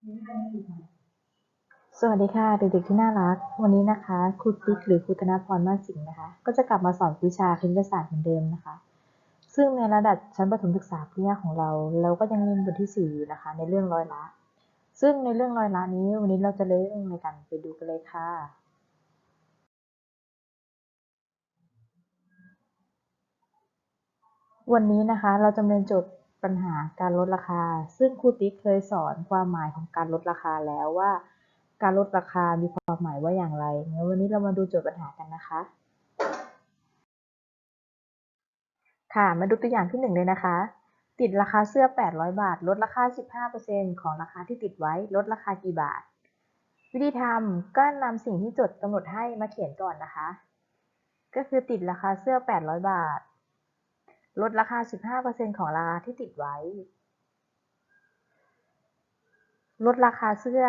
สวัสดีค่ะเด็กๆที่น่ารัก วันนี้นะคะครูติ๊กหรือครูธนพรมาสสิงห์นะคะ ก็จะกลับมาสอนวิชาคณิตศาสตร์เหมือนเดิมนะคะ ซึ่งในระดับชั้นประถมศึกษาปีแรกของเรา เราก็ยังเรียนบทที่สี่อยู่นะคะ ในเรื่องร้อยละ ซึ่งในเรื่องร้อยละนี้ วันนี้เราจะเริ่มในการไปดูกันเลยค่ะ วันนี้นะคะเราจะเรียนโจทย์ ปัญหาการลดราคา ซึ่งครูติ๊กเคยสอนความหมายของการลดราคาแล้วว่า การลดราคามีความหมายว่าอย่างไรงั้นวันนี้เรามาดูโจทย์ปัญหากันนะคะ ค่ะ มาดูตัวอย่างที่หนึ่งเลยนะคะ ติดราคาเสื้อ 800 บาท ลดราคา 15%ของราคาที่ติดไว้ ลดราคากี่บาท วิธีทำก็นำสิ่งที่จดกำหนดให้มาเขียนก่อนนะคะ ก็คือติดราคาเสื้อ 800 บาท ลดราคา 15%ของราคาที่ติดไว้ ลดราคาเสื้อ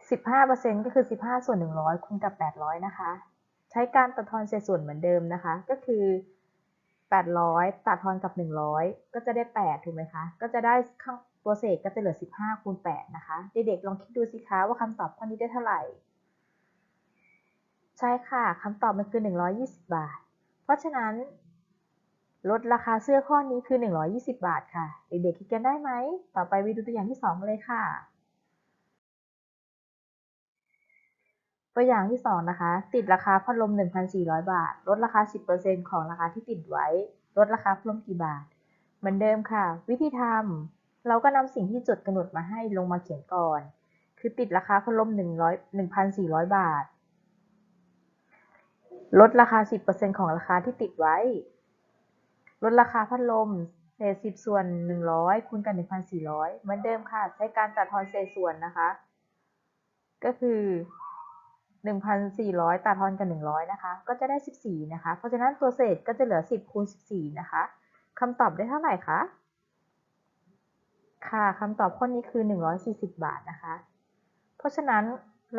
15%ก็คือ 15 ส่วน 100 คูณกับ 800 นะคะ ใช้การตัดทอนเศษส่วนเหมือนเดิมนะคะ ก็คือ 800 ตัดทอนกับ 100 ก็จะได้ 8 ถูกไหมคะ ก็จะได้ข้างตัวเศษก็จะเหลือ 15 คูณ 8 นะคะ เด็กๆ ลองคิดดูสิคะว่าคำตอบข้อนี้ได้เท่าไหร่ ใช่ค่ะ คำตอบมันคือ 120 บาท เพราะฉะนั้น ลดราคาเสื้อข้อนี้คือ 120 บาทค่ะ เด็กๆคิดกันได้ไหม ต่อไปไปดูตัวอย่างที่ 2 เลยค่ะ ตัวอย่างที่ 2 นะคะ ติดราคาพัดลม 1,400 บาท ลดราคา 10%ของราคาที่ติดไว้ ลดราคาพัดลมกี่บาท เหมือนเดิมค่ะ วิธีทำเราก็นำสิ่งที่จดกำหนดมาให้ลงมาเขียนก่อน คือติดราคาพัดลม 100 1,400 บาท ลดราคา 10%ของราคาที่ติดไว้ ลดราคาพัดลม เศษ10ส่วน100คูณกับ1,400เหมือนเดิมค่ะ ใช้การตัดทอนเศษส่วนนะคะ ก็คือ1,400ตัดทอนกับ100นะคะ ก็จะได้14นะคะ เพราะฉะนั้นตัวเศษก็จะเหลือ10คูณ14นะคะคำตอบได้เท่าไหร่คะ ค่ะคำตอบข้อนี้คือ140บาทนะคะ เพราะฉะนั้น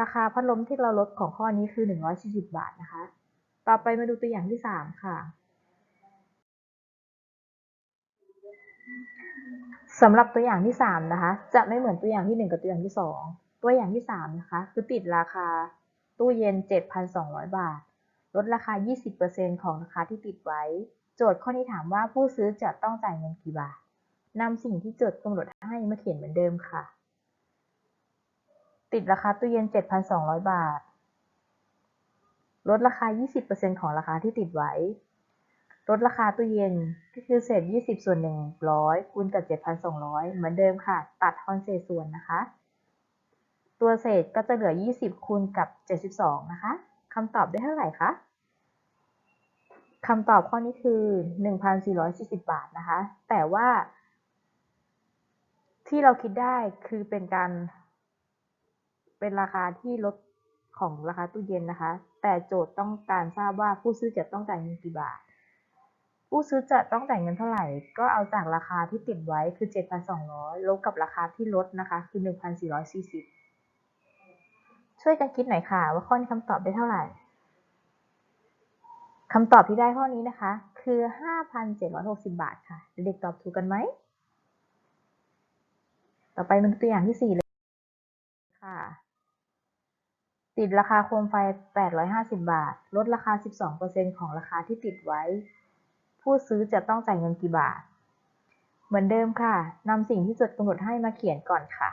ราคาพัดลมที่เราลดของข้อนี้คือ 140 บาทนะคะ ต่อไปมาดูตัวอย่างที่ 3 ค่ะ สำหรับตัวอย่างที่3นะคะ จะไม่เหมือนตัวอย่างที่ 1 กับตัวอย่างที่ 2 ตัวอย่างที่3นะคะคือติดราคาตู้เย็น 7,200 บาท ลดราคา 20%ของราคาที่ติดไว้ โจทย์ข้อนี้ถามว่าผู้ซื้อจะต้องจ่ายเงินกี่บาทนำสิ่งที่โจทย์กำหนดให้มาเขียนเหมือนเดิมค่ะ ติดราคาตู้เย็น 7,200 บาท ลดราคา 20%ของราคาที่ติดไว้ ลดราคาตู้เย็นก็คือเศษ 20 ส่วน 100คูณกับ 7,200 เหมือนเดิมค่ะ ตัดทอนเศษส่วนนะคะ ตัวเศษก็จะเหลือ 20 คูณกับ 72 นะคะคำตอบได้เท่าไหร่คะคำตอบข้อนี้คือ 1,440 บาทนะคะ แต่ว่า ที่เราคิดได้คือเป็นการ เป็นราคาที่ลดของราคาตู้เย็นนะคะ แต่โจทย์ต้องการทราบว่าผู้ซื้อจะต้องจ่ายเงินกี่บาท ผู้ซื้อจะต้องจ่ายเงินเท่าไหร่ ก็เอาจากราคาที่ติดไว้คือ 7,200 ลบกับราคาที่ลดนะคะคือ 1,440 ช่วยกันคิดหน่อยค่ะ ว่าข้อนี้คำตอบได้เท่าไหร่คำตอบที่ได้ข้อนี้นะคะ คือ 5,760 บาทค่ะ เด็กตอบถูกกันไหม ต่อไปเป็นตัวอย่างที่ 4 เลยค่ะ ติดราคาโคมไฟ 850 บาท ลดราคา 12%ของราคาที่ติดไว้ ผู้ซื้อจะต้องจ่ายเงินกี่บาท เหมือนเดิมค่ะนำสิ่งที่จดกำหนดให้มาเขียนก่อนค่ะ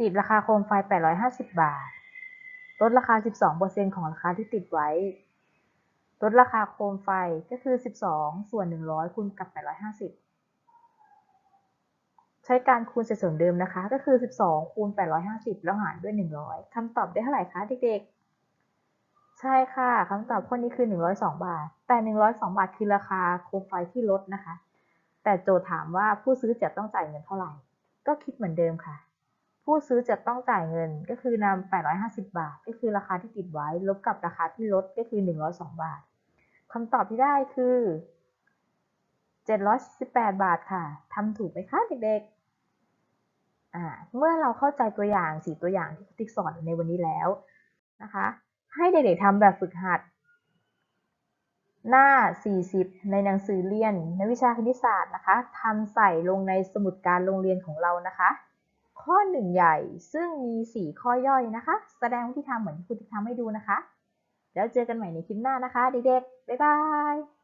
ติดราคาโคมไฟ 850 บาท ลดราคา 12%ของราคาที่ติดไว้ ลดราคาโคมไฟก็คือ 12 ส่วน 100คูณกับ 850 ใช้การคูณเศษส่วนเดิมนะคะ ก็คือ 12คูณ850 แล้วหารด้วย 100คำตอบได้เท่าไหร่คะเด็กๆ ใช่ค่ะคำตอบข้อนี้คือ 102 บาท แต่ 102 บาทคือราคาโคมไฟที่ลดนะคะ แต่โจทย์ถามว่าผู้ซื้อจะต้องจ่ายเงินเท่าไหร่ ก็คิดเหมือนเดิมค่ะ ผู้ซื้อจะต้องจ่ายเงินก็คือนำ850 บาท ก็คือราคาที่ติดไว้ ลบกับราคาที่ลดก็คือ 102 บาทคำตอบที่ได้คือ 718 บาทค่ะทำถูกไหมคะเด็กๆอ่าเมื่อเราเข้าใจตัวอย่างสี่ตัวอย่างที่ติ๊กสอนในวันนี้แล้วนะคะ ให้เด็กๆทำแบบฝึกหัด หน้า 40 ในหนังสือเรียน ในวิชาคณิตศาสตร์นะคะทำใส่ลงในสมุดการโรงเรียนของเรานะคะ ข้อหนึ่งใหญ่ซึ่งมี 4 ข้อย่อยนะคะ แสดงวิธีทำเหมือนที่คุณติ๊กทำให้ดูนะคะ แล้วเจอกันใหม่ในคลิปหน้านะคะ เด็กๆ บ๊ายบาย